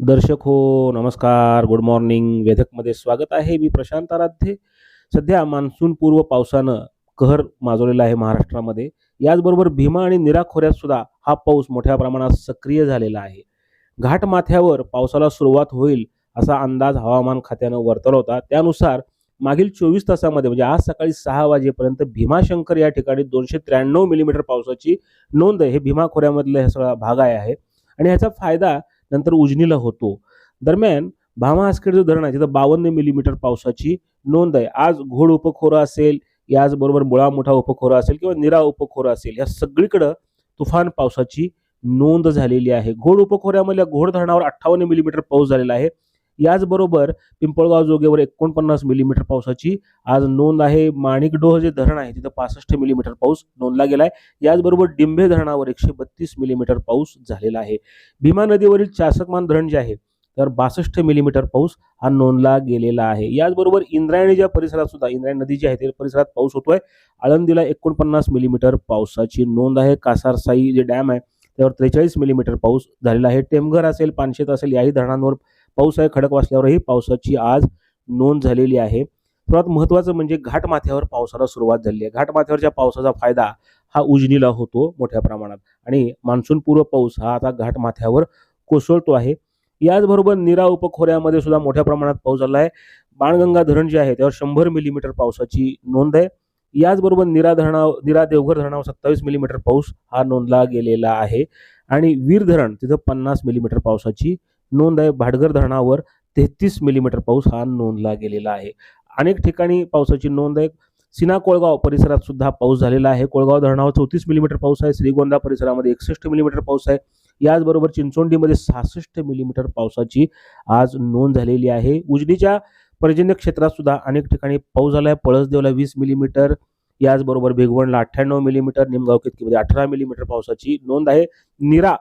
दर्शक हो नमस्कार. गुड मॉर्निंग वेधकमध्ये स्वागत आहे. मी प्रशांत आराध्ये. सध्या मान्सूनपूर्व पावसानं कहर माजवलेला आहे महाराष्ट्रामध्ये. याचबरोबर भीमा आणि निरा खोऱ्यात सुद्धा हा पाऊस मोठ्या प्रमाणात सक्रिय झालेला आहे. घाटमाथ्यावर पावसाला सुरुवात होईल असा अंदाज हवामान खात्यानं वर्तवला होता. त्यानुसार मागील चोवीस तासामध्ये म्हणजे आज सकाळी सहा वाजेपर्यंत भीमाशंकर या ठिकाणी दोनशे त्र्याण्णव मिलीमीटर पावसाची नोंद आहे. हे भीमा खोऱ्यामधला हा सगळा भाग आहे. आणि ह्याचा फायदा नंतर उजनीला होतो. दरम्यान भामा जो धरण आहे तिथं बावन्न मिलीमीटर पावसाची नोंद आहे. आज घोड उपखोरं असेल याचबरोबर मुळा मोठा उपखोरा असेल किंवा निरा उपखोरा असेल या सगळीकडं तुफान पावसाची नोंद झालेली आहे. घोड उपखोऱ्यामधल्या घोड धरणावर अठ्ठावन्न मिलीमीटर पाऊस झालेला आहे. याचबरोबर पिंपळगाव जोगेवर एकोणपन्नास मिलीमीटर पावसाची आज नोंद आहे. माणिकडोह जे धरण आहे. तिथं पासष्ट मिलीमीटर पाऊस नोंदला गेला आहे याचबरोबर डिंभे धरणावर एकशे बत्तीस मिलीमीटर पाऊस झालेला आहे. भीमा नदीवरील चासकमान धरण जे आहे तर बासष्ट मिलीमीटर पाऊस हा नोंदला गेलेला आहे. याचबरोबर इंद्रायणीच्या परिसरात सुद्धा इंद्रायणी नदी जी आहे त्या परिसरात पाऊस होतोय. आळंदीला एकोणपन्नास मिलीमीटर पावसाची नोंद आहे. कासारसाई जे डॅम आहे त्यावर त्रेचाळीस मिलीमीटर पाऊस झालेला आहे. टेमघर असेल पानशेत असेल याही धरणांवर पाऊस आहे खडकवासल्यावरही पावसाची आज नोंद झालेली आहे. सर्वात महत्त्वाचं म्हणजे घाटमाथ्यावर पावसाला सुरुवात झाली आहे. घाटमाथ्यावरच्या पावसाचा फायदा हा उजनीला होतो मोठ्या प्रमाणात. आणि मान्सूनपूर्व पाऊस हा आता घाटमाथ्यावर कोसळतो आहे. याचबरोबर निरा उपखोऱ्यामध्ये सुद्धा मोठ्या प्रमाणात पाऊस झाला आहे. बाणगंगा धरण जे आहे त्यावर शंभर मिलीमीटर पावसाची नोंद आहे. याचबरोबर निरा धरणा निरा देवघर धरणावर सत्तावीस मिलीमीटर पाऊस हा नोंदला गेलेला आहे. आणि वीर धरण तिथं पन्नास मिलीमीटर पावसाची नोंद आहे. भाडघर धरणावर तेहतीस मिलीमीटर पाऊस हा नोंदला गेलेला आहे. अनेक ठिकाणी पावसाची नोंद आहे. सिना कोळगाव परिसरात सुद्धा पाऊस झालेला आहे. कोळगाव धरणावर चौतीस मिलीमीटर पाऊस आहे. श्रीगोंदा परिसरामध्ये एकसष्ट मिलीमीटर पाऊस आहे. याचबरोबर चिंचोंडीमध्ये सहासष्ट मिलीमीटर पावसाची आज नोंद झालेली आहे. उजनीच्या पर्जन्य क्षेत्रात सुद्धा अनेक ठिकाणी पाऊस झाला आहे पळसदेवला वीस मिलीमीटर याचबरोबर भेगवणला अठ्ठ्याण्णव मिलीमीटर निमगाव केतकीमध्ये अठरा मिलीमीटर पावसाची नोंद आहे. निरा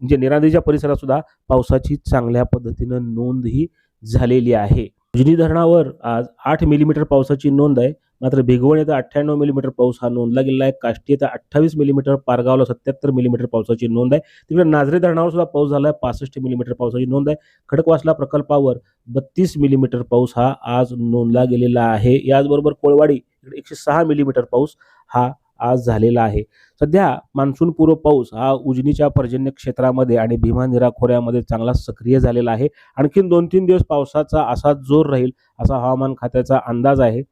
म्हणजे निरांदेच्या परिसरात सुद्धा पावसाची चांगल्या पद्धतीनं नोंद ही झालेली आहे. उजनी धरणावर आज आठ मिलीमीटर पावसाची नोंद आहे. मात्र भिगवण येथे अठ्ठ्याण्णव मिलीमीटर पाऊस हा नोंदला गेलेला आहे. काष्टी येथे अठ्ठावीस मिलीमीटर पारगावला सत्याहत्तर मिलीमीटर पावसाची नोंद आहे. तिकडे नाझरे धरणावर सुद्धा पाऊस झाला आहे पासष्ट मिलीमीटर पावसाची नोंद आहे. खडकवासला प्रकल्पावर बत्तीस मिलीमीटर पाऊस हा आज नोंदला गेलेला आहे. याचबरोबर कोळवाडी इकडे एकशे सहा मिलीमीटर पाऊस हा आज झालेला आहे. सध्या मान्सूनपूर्व पाऊस हा उजनीच्या पर्जन्य क्षेत्रामध्ये आणि भीमानिरा खोऱ्यामध्ये चांगला सक्रिय झालेला आहे. आणखीन दोन तीन दिवस पावसाचा असाच जोर राहील असा हवामान खात्याचा अंदाज आहे.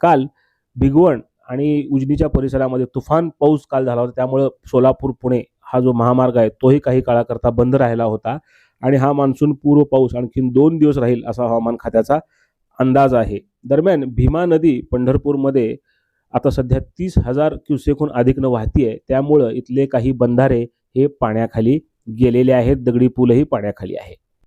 काल भिगवण आणि उजनीच्या परिसरामध्ये तुफान पाऊस काल झाला होता. त्यामुळं सोलापूर पुणे हा जो महामार्ग आहे तोही काही काळाकरता बंद राहिला होता. आणि हा मान्सून पूर्व पाऊस आणखीन दोन दिवस राहील असा हवामान खात्याचा अंदाज आहे. दरम्यान भीमा नदी पंढरपूरमध्ये आता सध्या तीस हजार क्युसेकहून अधिकनं वाहतीये त्यामुळं इथले काही बंधारे हे पाण्याखाली गेलेले आहेत. दगडी पूलही पाण्याखाली आहे.